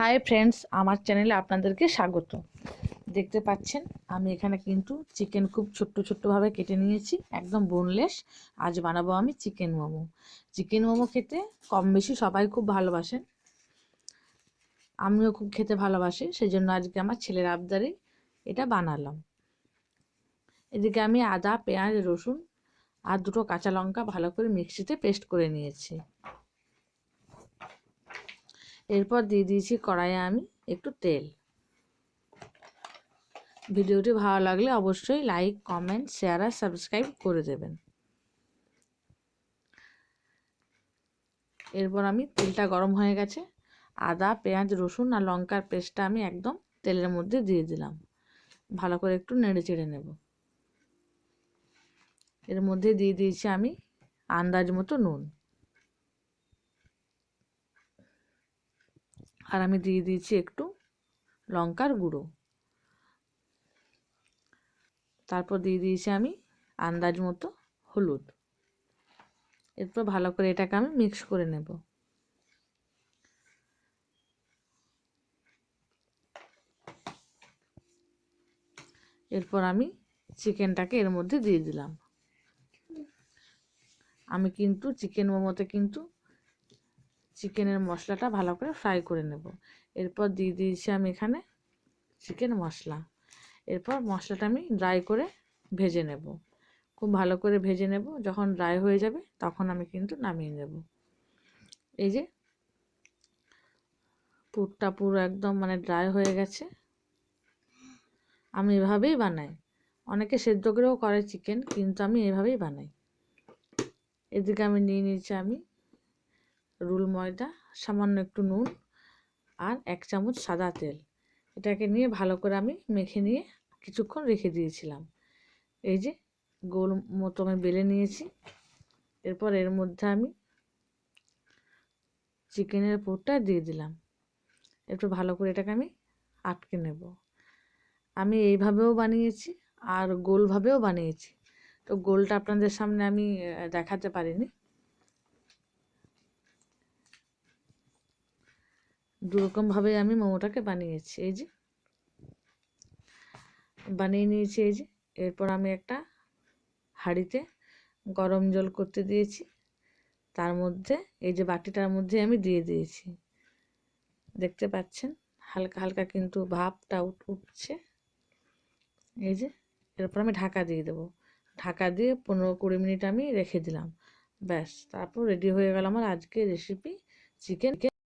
Hi friends আমার চ্যানেলে আপনাদেরকে স্বাগত। দেখতে পাচ্ছেন, আমি এখানে কিন্তু চিকেন খুব ছোট্ট ছোট্টভাবে কেটে নিয়েছি, একদম বোনলেস আজ বানাবো আমি চিকেন মোমো। চিকেন মোমো খেতে কম বেশি সবাই খুব ভালোবাসেন। আমিও খুব খেতে ভালোবাসি সেই জন্য আজকে আমার ছেলের আবদারে এটা বানালাম। এদিকে আমি আদা, পেঁয়াজ, রসুন আর দুটো কাঁচা লঙ্কা ভালো করে মিক্সিতে পেস্ট করে নিয়েছি। এরপর দিয়ে দিয়েছি কড়াইয়ে আমি একটু তেল। ভিডিওটি ভালো লাগলে অবশ্যই লাইক, কমেন্ট, শেয়ার আর সাবস্ক্রাইব করে দেবেন। এরপর আমি তেলটা গরম হয়ে গেছে। আদা, পেঁয়াজ, রসুন আর লঙ্কার পেস্টটা আমি একদম তেলের মধ্যে দিয়ে দিলাম। ভালো করে একটু নেড়ে চেড়ে নেব। এর মধ্যে দিয়ে দিয়েছি আমি আন্দাজ মতো নুন। আর আমি দিয়ে দিয়েছি একটু লঙ্কার গুঁড়ো। তারপর দিয়ে দিয়েছি আমি আন্দাজ মতো হলুদ। এরপর ভালো করে এটাকে আমি মিক্স করে নেব। এরপর আমি চিকেনটাকে এর মধ্যে দিয়ে দিলাম। আমি কিন্তু চিকেন মোমোতে কিন্তু চিকেনের মশলাটা ভালো করে ফ্রাই করে নেব। এরপর দিয়ে দিয়েছি আমি এখানে চিকেন মশলা। এরপর মশলাটা আমি ড্রাই করে ভেজে নেব। খুব ভালো করে ভেজে নেব। যখন ড্রাই হয়ে যাবে তখন আমি কিন্তু নামিয়ে নেব। এই যে পুরটা পুরো একদম মানে ড্রাই হয়ে গেছে। আমি এভাবেই বানাই। অনেকে সেদ্ধ করেও করে চিকেন, কিন্তু আমি এভাবেই বানাই। এদিকে আমি নিয়ে নিয়েছি আমি রুল ময়দা, সামান্য একটু নুন আর এক চামচ সাদা তেল। এটাকে নিয়ে ভালো করে আমি মেখে নিয়ে কিছুক্ষণ রেখে দিয়েছিলাম। এই যে গোল মতো আমি বেলে নিয়েছি। এরপর এর মধ্যে আমি চিকেনের পুরটা দিয়ে দিলাম। একটু ভালো করে এটাকে আমি আটকে নেব। আমি এইভাবেও বানিয়েছি আর গোলভাবেও বানিয়েছি। তো গোলটা আপনাদের সামনে আমি দেখাতে পারিনি। দুরকমভাবে আমি মোমোটাকে বানিয়েছি, এই যে। বানিয়ে নিয়েছি, এই যে। এরপর আমি একটা হাঁড়িতে গরম জল করতে দিয়েছি। তার মধ্যে, এই যে বাটিটার মধ্যে আমি দিয়ে দিয়েছি। দেখতে পাচ্ছেন? হালকা হালকা কিন্তু ভাবটা উঠছে। এই যে, এরপর আমি ঢাকা দিয়ে দেবো। ঢাকা দিয়ে পনেরো কুড়ি মিনিট আমি রেখে দিলাম। ব্যাস, তারপর রেডি হয়ে গেল আমার আজকে রেসিপি, চিকেন